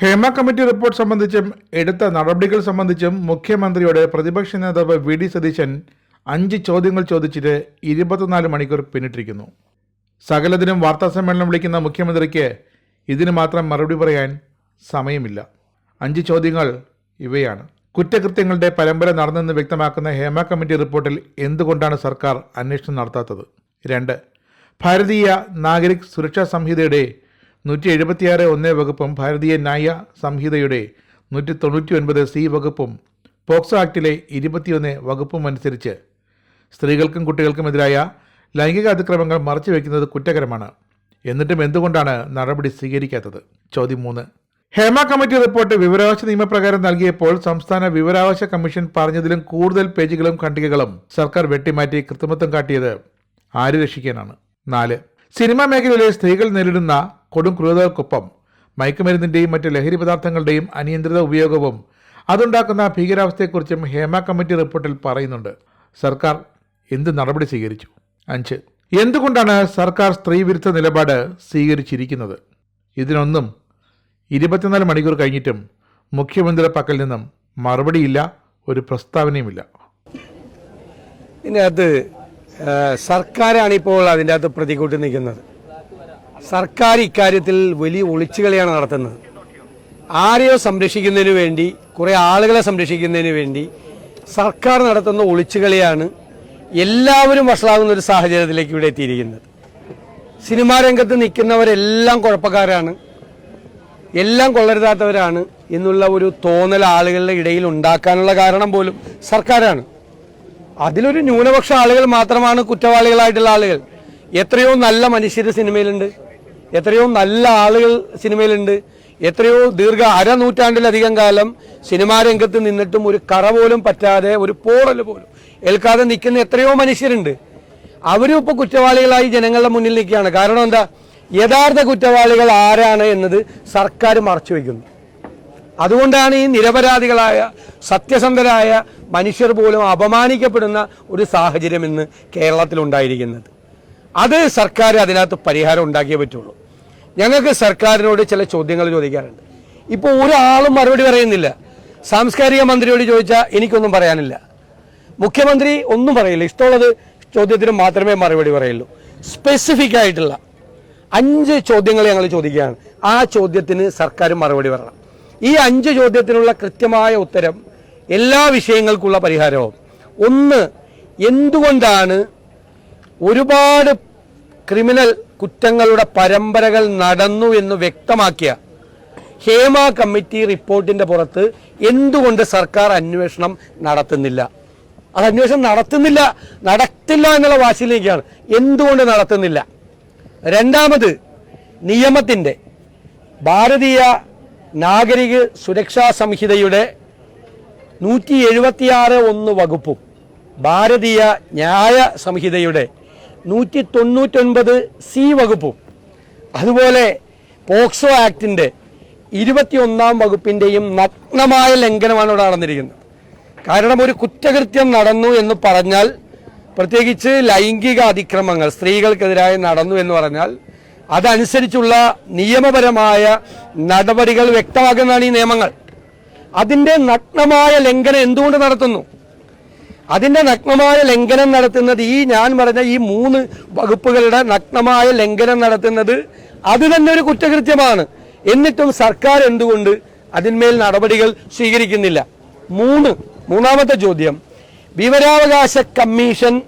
Hema committee report സംബന്ധിച്ചും എടുത്ത നടപടികൾ സംബന്ധിച്ചും മുഖ്യമന്ത്രിയുടെ പ്രതിപക്ഷ നേതാവ് വി ഡി സതീശൻ അഞ്ച് ചോദ്യങ്ങൾ ചോദിച്ചിട്ട് ഇരുപത്തിനാല് മണിക്കൂർ പിന്നിട്ടിരിക്കുന്നു. സകലതിനും വാർത്താസമ്മേളനം വിളിക്കുന്ന മുഖ്യമന്ത്രിക്ക് ഇതിന് മാത്രം മറുപടി പറയാൻ സമയമില്ല. അഞ്ച് ചോദ്യങ്ങൾ ഇവയാണ്. കുറ്റകൃത്യങ്ങളുടെ പരമ്പര നടന്നെന്ന് വ്യക്തമാക്കുന്ന ഹേമ കമ്മിറ്റി റിപ്പോർട്ടിൽ എന്തുകൊണ്ടാണ് സർക്കാർ അന്വേഷണം നടത്താത്തത്? രണ്ട് ഭാരതീയ നാഗരിക് സുരക്ഷാ സംഹിതയുടെ നൂറ്റി എഴുപത്തിയാറ് ഒന്ന് വകുപ്പും ഭാരതീയ ന്യായ സംഹിതയുടെ നൂറ്റി തൊണ്ണൂറ്റി ഒൻപത് സി വകുപ്പും പോക്സോ ആക്ടിലെ ഇരുപത്തിയൊന്ന് വകുപ്പും അനുസരിച്ച് സ്ത്രീകൾക്കും കുട്ടികൾക്കുമെതിരായ ലൈംഗിക അതിക്രമങ്ങൾ മറച്ചുവെക്കുന്നത് കുറ്റകരമാണ്. എന്നിട്ടും എന്തുകൊണ്ടാണ് നടപടി സ്വീകരിക്കാത്തത്? ചോദ്യം മൂന്ന്. ഹേമ കമ്മിറ്റി റിപ്പോർട്ട് വിവരാവകാശ നിയമപ്രകാരം നൽകിയപ്പോൾ സംസ്ഥാന വിവരാവകാശ കമ്മീഷൻ പറഞ്ഞതിലും കൂടുതൽ പേജുകളും ഖണ്ഡികകളും സർക്കാർ വെട്ടിമാറ്റി കൃത്രിമത്വം കാട്ടിയത് ആര് രക്ഷിക്കാനാണ്? നാല്. സിനിമാ മേഖലയിലെ സ്ത്രീകൾ നേരിടുന്ന കൊടും ക്രൂരതകൾക്കൊപ്പം മയക്കുമരുന്നിന്റെയും മറ്റ് ലഹരി പദാർത്ഥങ്ങളുടെയും അനിയന്ത്രിത ഉപയോഗവും അതുണ്ടാക്കുന്ന ഭീകരാവസ്ഥയെക്കുറിച്ചും ഹേമ കമ്മിറ്റി റിപ്പോർട്ടിൽ പറയുന്നുണ്ട്. സർക്കാർ എന്ത് നടപടി സ്വീകരിച്ചു? അഞ്ച്. എന്തുകൊണ്ടാണ് സർക്കാർ സ്ത്രീവിരുദ്ധ നിലപാട് സ്വീകരിച്ചിരിക്കുന്നത്? ഇതിനൊന്നും ഇരുപത്തിനാല് മണിക്കൂർ കഴിഞ്ഞിട്ടും മുഖ്യമന്ത്രിയുടെ പക്കൽ നിന്നും മറുപടിയില്ല ഒരു പ്രസ്താവനയുമില്ല. ഇതിനകത്ത് സർക്കാരാണിപ്പോൾ അതിന്റെ അകത്ത് പ്രതികൂട്ടി നിൽക്കുന്നത്. സർക്കാർ ഇക്കാര്യത്തിൽ വലിയ ഒളിച്ചുകളിയാണ് നടത്തുന്നത്. ആരെയോ സംരക്ഷിക്കുന്നതിന് വേണ്ടി കുറേ ആളുകളെ സംരക്ഷിക്കുന്നതിന് വേണ്ടി സർക്കാർ നടത്തുന്ന ഒളിച്ചുകളിയാണ് എല്ലാവരും വഷളാകുന്ന ഒരു സാഹചര്യത്തിലേക്ക് ഇവിടെ എത്തിയിരിക്കുന്നത്. സിനിമാ രംഗത്ത് നിൽക്കുന്നവരെല്ലാം കുഴപ്പക്കാരാണ്. എല്ലാം കൊള്ളരുതാത്തവരാണ് എന്നുള്ള ഒരു തോന്നൽ ആളുകളുടെ ഇടയിൽ ഉണ്ടാക്കാനുള്ള കാരണം പോലും സർക്കാരാണ്. അതിലൊരു ന്യൂനപക്ഷ ആളുകൾ മാത്രമാണ് കുറ്റവാളികളായിട്ടുള്ള ആളുകൾ. എത്രയോ നല്ല മനുഷ്യർ സിനിമയിലുണ്ട്. എത്രയോ നല്ല ആളുകൾ സിനിമയിലുണ്ട്. എത്രയോ ദീർഘ അരനൂറ്റാണ്ടിലധികം കാലം സിനിമാ രംഗത്ത് നിന്നിട്ടും ഒരു കറ പോലും പറ്റാതെ ഒരു പോറൽ പോലും. ഏൽക്കാതെ നിൽക്കുന്ന എത്രയോ മനുഷ്യരുണ്ട്. അവരും ഇപ്പോൾ കുറ്റവാളികളായി ജനങ്ങളുടെ മുന്നിൽ നിൽക്കുകയാണ്. കാരണം എന്താ? യഥാർത്ഥ കുറ്റവാളികൾ ആരാണ് എന്നത് സർക്കാർ മറച്ചു വയ്ക്കുന്നു. അതുകൊണ്ടാണ് ഈ നിരപരാധികളായ സത്യസന്ധരായ മനുഷ്യർ പോലും അപമാനിക്കപ്പെടുന്ന ഒരു സാഹചര്യം ഇന്ന് കേരളത്തിലുണ്ടായിരിക്കുന്നത്. അത് സർക്കാർ അതിനകത്ത് പരിഹാരം ഉണ്ടാക്കിയേ പറ്റുള്ളൂ. ഞങ്ങൾക്ക് സർക്കാരിനോട് ചില ചോദ്യങ്ങൾ ചോദിക്കാറുണ്ട്. ഇപ്പോൾ ഒരാളും മറുപടി പറയുന്നില്ല. സാംസ്കാരിക മന്ത്രിയോട് ചോദിച്ചാൽ എനിക്കൊന്നും പറയാനില്ല. മുഖ്യമന്ത്രി ഒന്നും പറയില്ല. ഇഷ്ടമുള്ളത് ചോദ്യത്തിന് മാത്രമേ മറുപടി പറയുള്ളൂ. സ്പെസിഫിക് ആയിട്ടുള്ള അഞ്ച് ചോദ്യങ്ങൾ ഞങ്ങൾ ചോദിക്കുകയാണ്. ആ ചോദ്യത്തിന് സർക്കാർ മറുപടി പറയണം. ഈ അഞ്ച് ചോദ്യത്തിനുള്ള കൃത്യമായ ഉത്തരം എല്ലാ വിഷയങ്ങൾക്കുള്ള പരിഹാരവും. ഒന്ന് എന്തുകൊണ്ടാണ് ഒരുപാട് ക്രിമിനൽ കുറ്റങ്ങളുടെ പരമ്പരകൾ നടന്നു എന്ന് വ്യക്തമാക്കിയ ഹേമ കമ്മിറ്റി റിപ്പോർട്ടിന്റെ പുറത്ത് എന്തുകൊണ്ട് സർക്കാർ അന്വേഷണം നടത്തുന്നില്ല? അത് അന്വേഷണം നടത്തുന്നില്ല നടത്തില്ല എന്നുള്ള വാശിയിലേക്കാണ്. എന്തുകൊണ്ട് നടത്തുന്നില്ല? രണ്ടാമത് നിയമത്തിന്റെ ഭാരതീയ നാഗരിക സുരക്ഷാ സംഹിതയുടെ നൂറ്റി എഴുപത്തിയാറ് ഒന്ന് വകുപ്പും ഭാരതീയ ന്യായ സംഹിതയുടെ നൂറ്റി തൊണ്ണൂറ്റൊൻപത് സി വകുപ്പും. അതുപോലെ പോക്സോ ആക്ടിന്റെ ഇരുപത്തിയൊന്നാം വകുപ്പിന്റെയും നഗ്നമായ ലംഘനമാണ് ഇവിടെ നടന്നിരിക്കുന്നത്. കാരണം ഒരു കുറ്റകൃത്യം നടന്നു എന്ന് പറഞ്ഞാൽ പ്രത്യേകിച്ച് ലൈംഗിക അതിക്രമങ്ങൾ സ്ത്രീകൾക്കെതിരായി നടന്നു എന്ന് പറഞ്ഞാൽ അതനുസരിച്ചുള്ള നിയമപരമായ നടപടികൾ വ്യക്തമാക്കുന്നതാണ് ഈ നിയമങ്ങൾ. അതിന്റെ നഗ്നമായ ലംഘനം എന്തുകൊണ്ട് നടത്തുന്നു? അതിന്റെ നഗ്നമായ ലംഘനം നടത്തുന്നത് ഈ ഞാൻ പറഞ്ഞ ഈ മൂന്ന് വകുപ്പുകളുടെ നഗ്നമായ ലംഘനം നടത്തുന്നത് അത് തന്നെ ഒരു കുറ്റകൃത്യമാണ്. എന്നിട്ടും സർക്കാർ എന്തുകൊണ്ട് അതിന്മേൽ നടപടികൾ സ്വീകരിക്കുന്നില്ല? മൂന്ന് മൂന്നാമത്തെ ചോദ്യം. വിവരാവകാശ കമ്മീഷൻ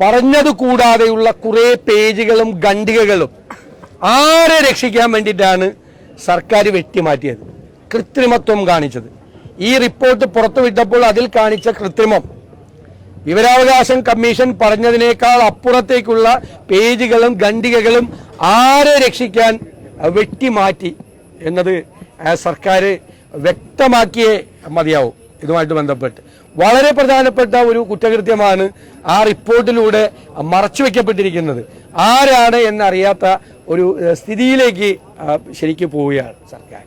പറഞ്ഞത് കൂടാതെയുള്ള കുറെ പേജുകളും ഖണ്ഡികകളും ആരെ രക്ഷിക്കാൻ വേണ്ടിയിട്ടാണ് സർക്കാർ വെട്ടിമാറ്റിയത്? കൃത്രിമത്വം കാണിച്ചത്. ഈ റിപ്പോർട്ട് പുറത്തുവിട്ടപ്പോൾ അതിൽ കാണിച്ച കൃത്രിമം. വിവരാവകാശം കമ്മീഷൻ പറഞ്ഞതിനേക്കാൾ അപ്പുറത്തേക്കുള്ള പേജുകളും ഖണ്ഡികകളും ആരെ രക്ഷിക്കാൻ വെട്ടിമാറ്റി എന്നത് സർക്കാർ വ്യക്തമാക്കിയേ മതിയാവും. ഇതുമായിട്ട് ബന്ധപ്പെട്ട്. വളരെ പ്രധാനപ്പെട്ട ഒരു കുറ്റകൃത്യമാണ് ആ റിപ്പോർട്ടിലൂടെ മറച്ചുവെക്കപ്പെട്ടിരിക്കുന്നത് ആരാണ് എന്നറിയാത്ത ഒരു സ്ഥിതിയിലേക്ക് ശരിക്കും പോവുകയാണ് സർക്കാർ.